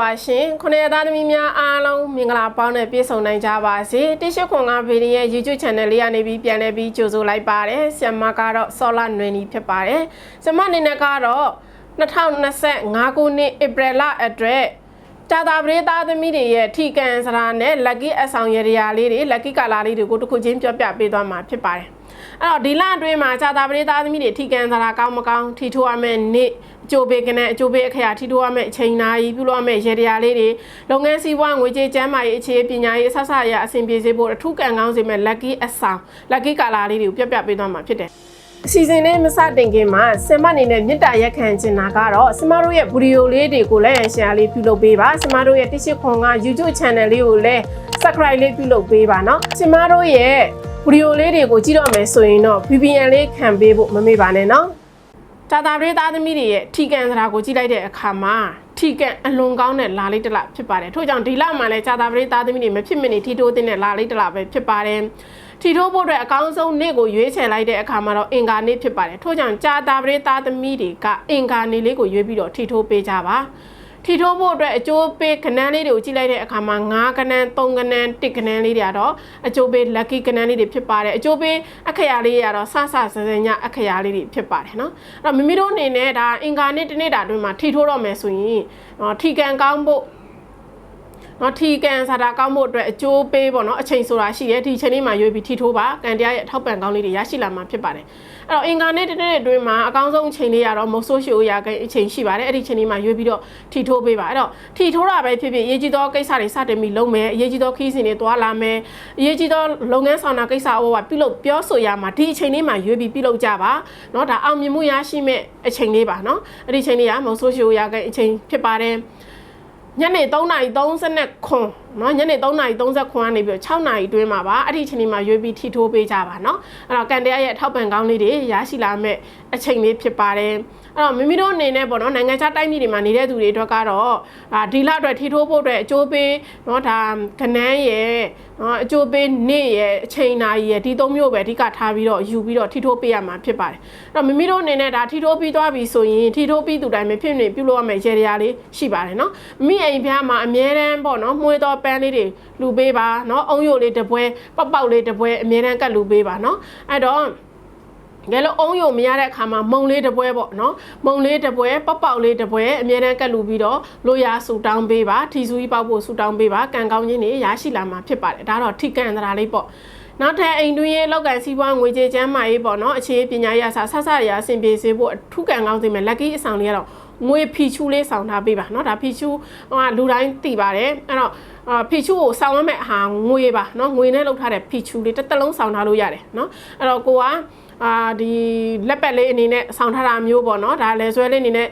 ပါရှင်ခုနှစ်ရက်သားသမီးများအားလုံးမင်္ဂလာပေါင်းနဲ့ပြည့်စုံနိုင်ကြပါစေတိရှိခွန်ကဗီဒီရဲ့ YouTube Channel လေးကနေပြီးပြန်လည်ပြီးကြိုဆိုလိုက်ပါတယ်ဆ iam မကတော့ဆောလာနွေနီဖြစ်ပါတယ်ဆ iam မအနေနဲ့ကတော့2025ခုနှစ်ဧပြီလအတွက်တာတာပရိသတ်သမီးတွေရဲ့ထီကန်စရာနဲ့ lucky အဆောင်ရရာလေးတွေ lucky ကာလာလေးတွေကိုတစ်ခုချင်းပြောပြပေးသွားမှာဖြစ်ပါတယ် အဲ့တော့ဒီလအတွင်းမှာဇာတာပရိသတ်သမီးတွေထီကန်စရာကောင်းမကောင်းထီထိုးရမယ့်နေ့အကျိုးပေးကနေအကျိုးပေးအခရာထီထိုးရမယ့်အချိန်နာရီပြုလုပ်ရမယ့်ရေတရားလေးတွေလုပ်ငန်းစီးပွားငွေကြေးကျန်းမာရေးအခြေပညာရေးအဆဆရအဆင်ပြေစေဖို့အထူးကန်ကောင်းစေမယ့် lucky အဆောင် lucky ကာလာလေးတွေကိုပြပြပေးသွားမှာဖြစ်တယ်အစီအစဉ်လေးမစတင်ခင်မှာစင်မအနေနဲ့မြစ်တာရက်ခံချင်တာကတော့စင်မတို့ရဲ့ဗီဒီယိုလေးတွေကိုလည်း share လေးပြုလုပ်ပေးပါစင်မတို့ရဲ့တိရှိခွန်က YouTube channel လေးကိုလည်း subscribe လေးပြုလုပ်ပေးပါเนาะစင်မတို့ရဲ့ ဗီဒီယိုလေးတွေကိုကြည့်တော့မယ်ဆိုရင်တော့ VPN လေးခံပေးဖို့မမေ့ပါနဲ့နော်တာတာရေးသားသမီးတွေရဲ့ထီကန်စရာကိုကြည့်လိုက်တဲ့အခါမှာထီကန်အလွန်ကောင်းတဲ့လာလေးတလဖြစ်ပါတယ်ထို့ကြောင့်ဒီလမှာလည်းကြာတာပရိသားသမီးတွေမဖြစ်မနေထီထိုးတဲ့လာလေးတလပဲဖြစ်ပါတယ်ထီထိုးဖို့အတွက်အကောင်းဆုံးနေ့ကိုရွေးချယ်လိုက်တဲ့အခါမှာတော့အင်ကာနေ့ဖြစ်ပါတယ်ထို့ကြောင့်ကြာတာပရိသားသမီးတွေကအင်ကာနေ့လေးကိုရွေးပြီးတော့ထီထိုးပေးကြပါ ထီထိုးဖို့အတွက်အကျိုးပေးကဏန်းလေးတွေကိုကြည့်လိုက်တဲ့အခါမှာ9ကဏန်း3ကဏန်း1ကဏန်းလေးတွေကတော့အကျိုးပေး lucky ကဏန်းလေးတွေဖြစ်ပါတယ်အကျိုးပေးအခရာလေးတွေကတော့ဆဆဆဆညအခရာလေးတွေဖြစ်ပါတယ်နော်အဲ့တော့မိမိတို့အနေနဲ့ဒါအင်္ဂါနေ့တစ်နေ့တာအတွင်းမှာထီထိုးတော့မယ်ဆိုရင်ထီကန်ကောင်းဖို့ နော်ထီကန်စာတာကောင်းဖို့အတွက်အကျိုးပေးပေါ့နော်အချိန်ဆိုတာရှိတယ်ဒီချိန်လေးမှာရွေးပြီးထီထိုးပါကန်တရားရဲ့အထောက်ပံ့ကောင်းလေးတွေရရှိလာမှာဖြစ်ပါတယ်အဲ့တော့အင်္ဂါနေ့တစ်နေ့အတွင်းမှာအကောင်းဆုံးအချိန်လေးကတော့မုတ်ဆိုးရှိအိုရာကိအချိန်ရှိပါတယ်အဲ့ဒီချိန်လေးမှာရွေးပြီးတော့ထီထိုးပေးပါအဲ့တော့ထီထိုးတာပဲဖြစ်ဖြစ်အရေးကြီးသောကိစ္စတွေစတင်ပြီးလုပ်မယ်အရေးကြီးသောခီးစဉ်တွေတွားလာမယ်အရေးကြီးသောလုပ်ငန်းဆောင်တာကိစ္စအဝကပြုလုပ်ပြောဆိုရမှာဒီအချိန်လေးမှာရွေးပြီးပြုလုပ်ကြပါเนาะဒါအောင်မြင်မှုရရှိမဲ့အချိန်လေးပါเนาะအဲ့ဒီချိန်လေးကမုတ်ဆိုးရှိအိုရာကိအချိန်ဖြစ်ပါတယ် ညနေ3:39နော်ညနေ3:39ကနေပြီး6နာရီအတွင်းမှာပါအဲ့ဒီအချိန်လေးမှာရွေးပြီးထိထိုးပေးကြပါနော်အဲ့တော့ကန်တရားရဲ့ထောက်ပံ့ကောင်းလေးတွေရရှိလာမဲ့အချိန်လေးဖြစ်ပါတယ်အဲ့တော့မိမိတို့အနေနဲ့ပေါ့နော်နိုင်ငံခြားတိုင်းပြည်တွေမှာနေတဲ့သူတွေအတွက်ကတော့အာဒီလအတွက်ထိထိုးဖို့အတွက်အကျိုးပေးနော်ဒါကနန်းရဲ့နော်အကျိုးပေးနေ့ရဲ့အချိန်နာရီရဲ့ဒီသုံးမျိုးပဲအဓိကထားပြီးတော့ယူပြီးတော့ထိထိုးပေးရမှာဖြစ်ပါတယ်အဲ့တော့မိမိတို့အနေနဲ့ဒါထိထိုးပြီးသွားပြီဆိုရင်ထိထိုးပြီးသူတိုင်းမဖြစ်နေပြုလုပ်ရမယ့်ရေရာလေးရှိပါတယ်နော်မိမိရဲ့အိမ်ဖျားမှာအမြဲတမ်းပေါ့နော်မှွေးသောပန်းလေးတွေလူပေးပါနော်အုံယိုလေးတစ်ပွဲပောက်ပေါက်လေးတစ်ပွဲအမြဲတမ်းကတ်လူပေးပါနော်အဲ့တော့ငယ်လို့အုံယုံမရတဲ့အခါမှာမုံလေးတပွဲပေါ့နော်မုံလေးတပွဲပောက်ပေါက်လေးတပွဲအမြဲတမ်းကတ်လူပြီးတော့လိုရာဆူတောင်းပေးပါထီဆူကြီးပောက်ဖို့ဆူတောင်းပေးပါကံကောင်းခြင်းတွေရရှိလာမှာဖြစ်ပါတယ်ဒါတော့ထိကံတရာလေးပေါ့နောက်ထပ်အိမ်တွင်းရေးလောက်ကန်စီးပွားငွေကြေးကျန်းမာရေးပေါ့နော်အခြေပညာရစာဆဆရာအဆင်ပြေစေဖို့အထူးကံကောင်းစေမယ်လက်ကြီးအဆောင်လေးကတော့ ငွေဖီချူလေးဆောင်ထားပေးပါเนาะဒါဖီချူဟိုကလူတိုင်းသိပါတယ်အဲ့တော့အာဖီချူကိုဆောင်ရမယ့်အဟာငွေပါเนาะငွေနဲ့လုပ်ထားတဲ့ဖီချူလေးတစ်သက်လုံးဆောင်ထားလို့ရတယ်เนาะအဲ့တော့ကိုကအာဒီလက်ပတ်လေးအနေနဲ့ဆောင်းထားတာမျိုးပေါ့နော်ဒါလဲဆွဲလေးအနေနဲ့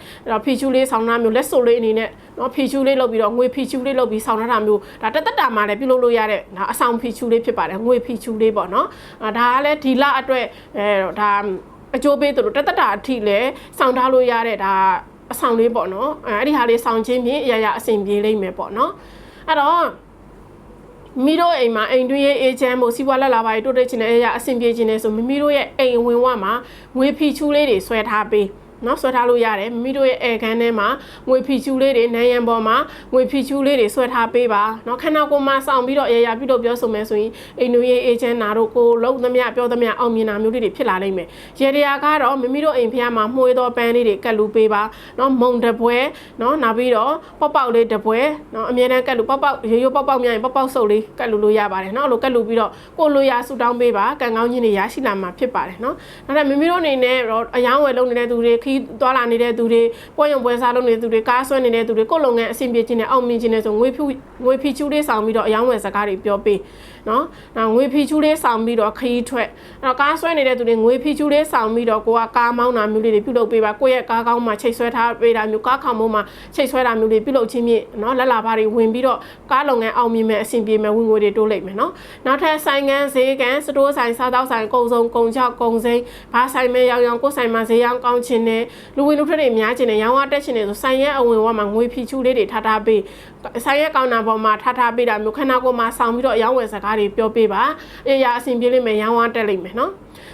ဖီချူလေးဆောင်းထားမျိုးလက်စုပ်လေးအနေနဲ့နော်ဖီချူလေးလုပ်ပြီးတော့ငွေဖီချူလေးလုပ်ပြီးဆောင်းထားတာမျိုးဒါတက်တက်တာမှလည်းပြုလုပ်လို့ရတဲ့ဒါအဆောင်ဖီချူလေးဖြစ်ပါတယ်ငွေဖီချူလေးပေါ့နော်အာဒါကလည်းဒီလအတွက်အဲဒါအကျိုးပေးသူတို့တက်တက်တာအထိလည်းဆောင်းထားလို့ရတဲ့ဒါ အဆောင်လေးပေါ့နော်အဲ့ဒီဟာလေးဆောင်းချင်းဖြင့်အရာရာအဆင်ပြေလိမ့်မယ်ပေါ့နော်အဲ့တော့မိတို့အိမ်မှာအိမ်တွင်းရေးအေဂျင့်မို့စီးပွားလက်လာပါတိုးတက်ချင်တဲ့အရာအဆင်ပြေချင်တယ်ဆိုမိမိတို့ရဲ့အိမ်ဝင်ဝမှာငွေဖီချူးလေးတွေဆွဲထားပေး နော်ဆွဲထားလို့ရတယ်မိမိတို့ရဲ့အဲခန်းထဲမှာငွေဖီချူးလေးတွေနန်းရံပေါ်မှာငွေဖီချူးလေးတွေဆွဲထားပေးပါနော်ခဏကိုမှစောင့်ပြီးတော့အရာရာပြုလုပ်ပြောဆိုမယ်ဆိုရင်အိမ်နူရေးအေဂျင့်နာတို့ကိုလုံးသမျှပြောသမျှအောင်မြင်တာမျိုးလေးတွေဖြစ်လာနိုင်မယ်ရေတရာကတော့မိမိတို့အိမ်ဖျားမှာမှုေးသောပန်းလေးတွေကတ်လူပေးပါနော်မုံတပွဲနော်နောက်ပြီးတော့ပေါက်ပေါက်လေးတပွဲနော်အမြဲတမ်းကတ်လူပေါက်ပေါက်ရိုးရိုးပေါက်ပေါက်များရင်ပေါက်ပေါက်စုပ်လေးကတ်လူလို့ရပါတယ်နော်အဲ့လိုကတ်လူပြီးတော့ကိုလိုရာဆူတောင်းပေးပါကံကောင်းခြင်းတွေရရှိလာမှာဖြစ်ပါတယ်နော်နောက်ထပ်မိမိတို့အနေနဲ့အယောင်းဝယ်လုပ်နေတဲ့သူတွေခီးသွားလာနေတဲ့သူတွေပွဲရုံပွဲစားလုပ်နေတဲ့သူတွေကားဆွဲနေတဲ့သူတွေကိုလုပ်ငန်းအဆင်ပြေခြင်းနဲ့အောင်မြင်ခြင်းနဲ့ဆိုငွေဖြူငွေဖီချူးလေးဆောင်ပြီးတော့အယောင်းဝယ်စကားတွေပြောပေးနော်နောက်ငွေဖီချူးလေးဆောင်ပြီးတော့ခရီးထွက်အဲ့တော့ကားဆွဲနေတဲ့သူတွေငွေဖီချူးလေးဆောင်ပြီးတော့ကိုကကားမောင်းတာမျိုးလေးတွေပြုလုပ်ပေးပါကိုယ့်ရဲ့ကားကောင်းမှာချိတ်ဆွဲထားပေးတာမျိုးကားခေါင်မိုးမှာချိတ်ဆွဲတာမျိုးတွေပြုလုပ်ခြင်းဖြင့်နော်လက်လာပါတွေဝင်ပြီးတော့ကားလုပ်ငန်းအောင်မြင်မဲ့အဆင်ပြေမဲ့ဝင်ငွေတွေတိုးလိုက်မယ်နော်နောက်ထပ်ဆိုင်ငန်းဈေးကန်စတိုးဆိုင်စားတောက်ဆိုင်ကုံစုံကုံချောက်ကုံစိမ်းဘာဆိုင်မဲရောင်ရောင်ကိုယ်ဆိုင်မှာဈေးရောင်းကောင်းခြင်းနဲ့လူဝင်လူထွက်တွေများခြင်းနဲ့ရောင်းဝတက်ခြင်းနဲ့ဆိုဆိုင်ရဲအဝင်ဝမှာငွေဖီချူးလေးတွေထားထားပေးဆိုင်ရဲ့ကောင်တာပေါ်မှာထားထားပေးတာမျိုးခန္ဓာကိုယ်မှာဆောင်းပြီးတော့အယောင်းဝယ်စကားတွေပြောပေးပါအေးရအဆင်ပြေလိမ့်မယ်ရောင်းဝါတက်လိမ့်မယ်နော်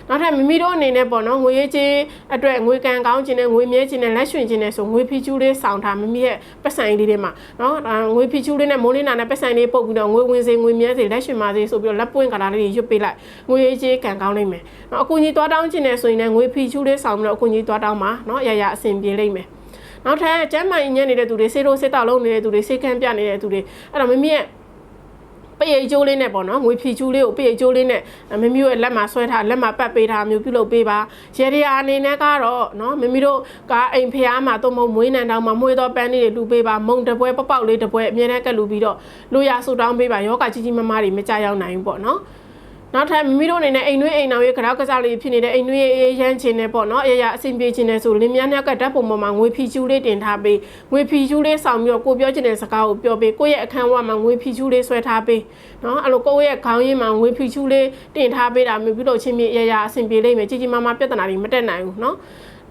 နောက်ထပ်မိမိတို့အနေနဲ့ပေါ့နော်ငွေရေးချင်းအတွက်ငွေကန်ကောင်းခြင်းနဲ့ငွေမြဲခြင်းနဲ့လက်ရွှင်ခြင်းနဲ့ဆိုငွေဖီချူးလေးစောင်းထားမိမိရဲ့ပတ်ဆိုင်လေးတွေမှာနော်ဒါငွေဖီချူးလေးနဲ့မိုးလေးနာနဲ့ပတ်ဆိုင်လေးပုတ်ပြီးတော့ငွေဝင်စေငွေမြဲစေလက်ရွှင်ပါစေဆိုပြီးတော့လက်ပွင့်ကလာလေးတွေရွတ်ပေးလိုက်ငွေရေးချင်းကန်ကောင်းလိမ့်မယ်နော်အကူကြီးသွားတောင်းခြင်းနဲ့ဆိုရင်လည်းငွေဖီချူးလေးစောင်းပြီးတော့အကူကြီးသွားတောင်းပါနော်အရာရာအဆင်ပြေလိမ့်မယ် နောက်ထပ်ကျမ်းမာရင်ညံ့နေတဲ့သူတွေစေတို့စေတောက်လုံးနေတဲ့သူတွေစေကန်းပြနေတဲ့သူတွေအဲ့တော့မိမိရဲ့ပရိတ်ကျိုးလေးနဲ့ပေါ့နော်ငွေဖြီကျူးလေးကိုပရိတ်ကျိုးလေးနဲ့မမီတို့ရဲ့လက်မှာဆွဲထားလက်မှာပတ်ပေးထားမျိုးပြုလုပ်ပေးပါရေဒီယာအနေနဲ့ကတော့နော်မမီတို့ကအိမ်ဖျားမှာတော့မဟုတ်မွေးနံတောင်မှာမွေးတော့ပန်းလေးတွေလူပေးပါမုံတပွဲပေါက်ပေါက်လေးတပွဲအမြဲတမ်းကက်လူပြီးတော့လူရဆူတောင်းပေးပါယောဂကြီးကြီးမားမားတွေမကြရောက်နိုင်ဘူးပေါ့နော် နောက်ထပ်မိမိတို့အနေနဲ့အိမ်နှွေးအိမ်အောင်ရဲ့ကြောက်ကစားလေးဖြစ်နေတဲ့အိမ်နှွေးအေးရမ်းခြင်းနဲ့ပေါ့နော်အရာရာအဆင်ပြေခြင်းနဲ့ဆိုလင်းမြန်းမြတ်ကဓာတ်ပုံပေါ်မှာငွေဖီကျူးလေးတင်ထားပေးငွေဖီကျူးလေးဆောင်ပြီးတော့ကိုပြောချင်တဲ့စကားကိုပြောပေးကိုယ့်ရဲ့အခန်းဝမှာငွေဖီကျူးလေးဆွဲထားပေးနော်အဲ့လိုကိုယ့်ရဲ့ခေါင်းရင်းမှာငွေဖီကျူးလေးတင်ထားပေးတာမျိုးပြုလုပ်ခြင်းမျိုးအရာရာအဆင်ပြေလိမ့်မယ်ကြီးကြီးမားမားပြဿနာတွေမတက်နိုင်ဘူးနော်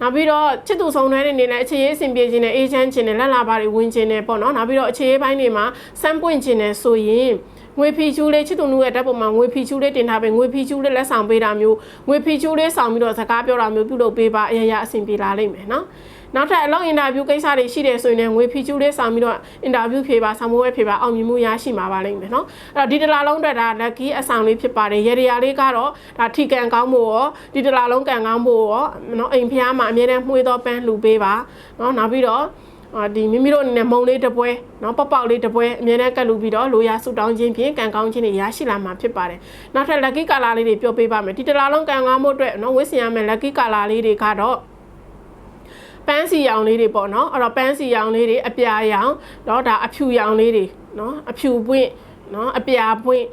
နောက်ပြီးတော့ချစ်သူဆောင်တဲ့နေနဲ့အခြေရေးအဆင်ပြေခြင်းနဲ့အေးချမ်းခြင်းနဲ့လက်လာပါတွေဝင်ခြင်းနဲ့ပေါ့နော်နောက်ပြီးတော့အခြေရေးပိုင်းတွေမှာစမ်းပွင့်ခြင်းနဲ့ဆိုရင် ငွေဖီချူးလေးချစ်သူနုရဲ့ဓာတ်ပုံမှာငွေဖီချူးလေးတင်ထားပေးငွေဖီချူးလေးလက်ဆောင်ပေးတာမျိုးငွေဖီချူးလေးဆောင်ပြီးတော့စကားပြောတာမျိုးပြုလုပ်ပေးပါအရာရာအဆင်ပြေလာလိမ့်မယ်နော်နောက်ထပ်အလောက်အင်တာဗျူးကိစ္စတွေရှိတယ်ဆိုရင်လည်းငွေဖီချူးလေးဆောင်ပြီးတော့အင်တာဗျူးဖြေပါဆောင်မွေးဖြေပါအောင်မြင်မှုရရှိမှာပါလိမ့်မယ်နော်အဲ့တော့ဒီတလားလုံးအတွက်ဒါ lucky အဆောင်လေးဖြစ်ပါတယ်ရေဒီယာလေးကတော့ဒါထီကန်ကောင်းဖို့ရောဒီတလားလုံးကန်ကောင်းဖို့ရောနော်အိမ်ဖျားမှာအမြဲတမ်းမှွေးတော့ပန်းလူပေးပါနော်နောက်ပြီးတော့ အာဒီမိမိတို့အနေနဲ့မုံလေးတစ်ပွဲနော်ပေါက်ပေါက်လေးတစ်ပွဲအမြဲတမ်းကတ်လူပြီးတော့လိုရာဆူတောင်းခြင်းဖြင့်ကံကောင်းခြင်းတွေရရှိလာမှာဖြစ်ပါတယ်နောက်ထပ် lucky color လေးတွေပြောပေးပါမယ်ဒီတစ်လားလုံးကံကောင်းမှုအတွက်နော်ဝစ်စင်ရမယ် lucky color လေးတွေကတော့ပန်းစီရောင်လေးတွေပေါ့နော်အဲ့တော့ပန်းစီရောင်လေးတွေအပြာရောင်တော့ဒါအဖြူရောင်လေးတွေနော်အဖြူပွင့် နော်အပြာပွင့်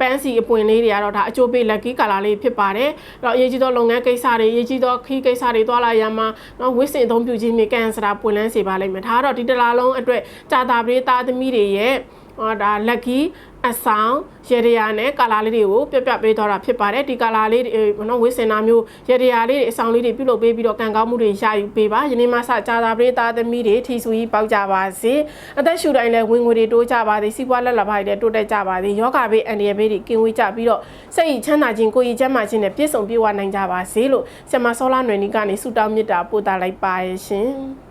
ပန်းစီအပွင့်လေးတွေကတော့ဒါအကျိုးပေး lucky color လေးဖြစ်ပါတယ်။အဲ့တော့အရေးကြီးသောလုပ်ငန်းကိစ္စတွေအရေးကြီးသောခီးကိစ္စတွေတွာလာရမှာနော်ဝစ်စင်အသုံးပြုခြင်းမြေကန်စတာပွင့်လန်းစေပါလိမ့်မယ်။ဒါကတော့ဒီတစ်လားလုံးအတွက်ကြာတာပရိသားသမီးတွေရဲ့ ဟောဒါ lucky အဆောင်ရေဒီယာနဲ့ကာလာလေးတွေကိုပြပြပေးသွားတာဖြစ်ပါတယ်ဒီကာလာလေးတွေနော်ဝေးစင်နာမျိုးရေဒီယာလေးတွေအဆောင်လေးတွေပြုလုပ်ပေးပြီးတော့ကံကောင်းမှုတွေရယူပေးပါယနေ့မှစကြာသာပရိသားသမီးတွေထီဆူကြီးပေါက်ကြပါစေအသက်ရှူတိုင်းလည်းဝင်ငွေတွေတိုးကြပါစေစီးပွားလက်လာပါတွေတိုးတက်ကြပါစေယောဂဘေးအန္တရာယ်ဘေးတွေကင်းဝေးကြပြီးတော့စိတ်ချမ်းသာခြင်းကိုယ်ရည်ချမ်းသာခြင်းနဲ့ပြည့်စုံပြေဝနိုင်ကြပါစေလို့ဆမဆောလာနွယ်နီကနေဆုတောင်းမေတ္တာပို့တာလိုက်ပါရဲ့ရှင်